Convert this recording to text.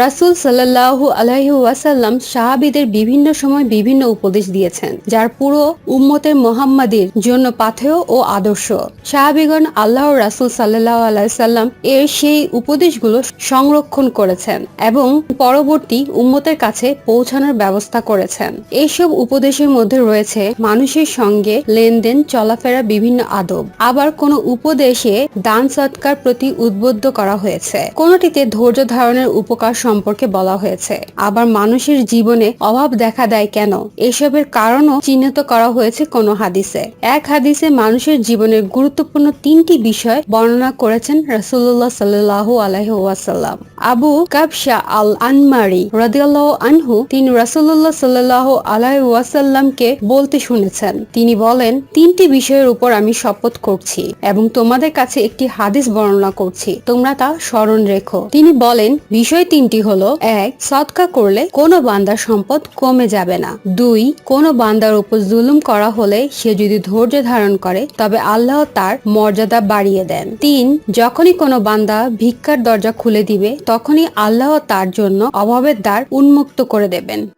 রাসূল সাল্লাল্লাহু আলাইহি ওয়াসাল্লাম সাহাবীদের বিভিন্ন সময় বিভিন্ন উপদেশ দিয়েছেন, যার পুরো উম্মতের মোহাম্মদীর জন্য পাথেয় ও আদর্শ। সাহাবীগণ আল্লাহ রাসুল সাল্লাহ আলাইহি সাল্লাম এর সেই উপদেশগুলো সংরক্ষণ করেছেন এবং পরবর্তী উম্মতের কাছে পৌঁছানোর ব্যবস্থা করেছেন। এইসব উপদেশের মধ্যে রয়েছে মানুষের সঙ্গে লেনদেন, চলাফেরা, বিভিন্ন আদব। আবার কোনো উপদেশে দান সৎকার প্রতি উদ্বুদ্ধ করা হয়েছে। কোনটিতে ধৈর্য ধারণের উপকার সম্পর্কে বলা হয়েছে। আবার মানুষের জীবনে অভাব দেখা দেয় কেন? এসবের কারণও চিহ্নিত করা হয়েছে কোন হাদিসে। এক হাদিসে মানুষের জীবনের গুরুত্বপূর্ণ তিনটি বিষয় বর্ণনা করেছেন রাসূলুল্লাহ সাল্লাল্লাহু আলাইহি ওয়াসাল্লাম। আবু কাবশা আল আনমারি রাদিয়াল্লাহু আনহু তিনি রাসূলুল্লাহ সাল্লাল্লাহু আলাইহি ওয়াসাল্লামকে বলতে শুনেছেন। তিনি বলেন, তিনটি বিষয়ের উপর আমি শপথ করছি এবং তোমাদের কাছে একটি হাদিস বর্ণনা করছি। তোমরা তা স্মরণ রেখো। তিনি বলেন, বিষয় তিনটি হলো, এক, সৎকা করলে কোনো বান্দার সম্পদ কমে যাবে না। দুই, কোনো বান্দার উপর জুলুম করা হলে সে যদি ধৈর্য ধারণ করে, তবে আল্লাহ তার মর্যাদা বাড়িয়ে দেন। তিন, যখনই কোনো বান্দা ভিক্ষার দরজা খুলে দিবে, তখনই আল্লাহ তার জন্য অভাবের দ্বার উন্মুক্ত করে দেবেন।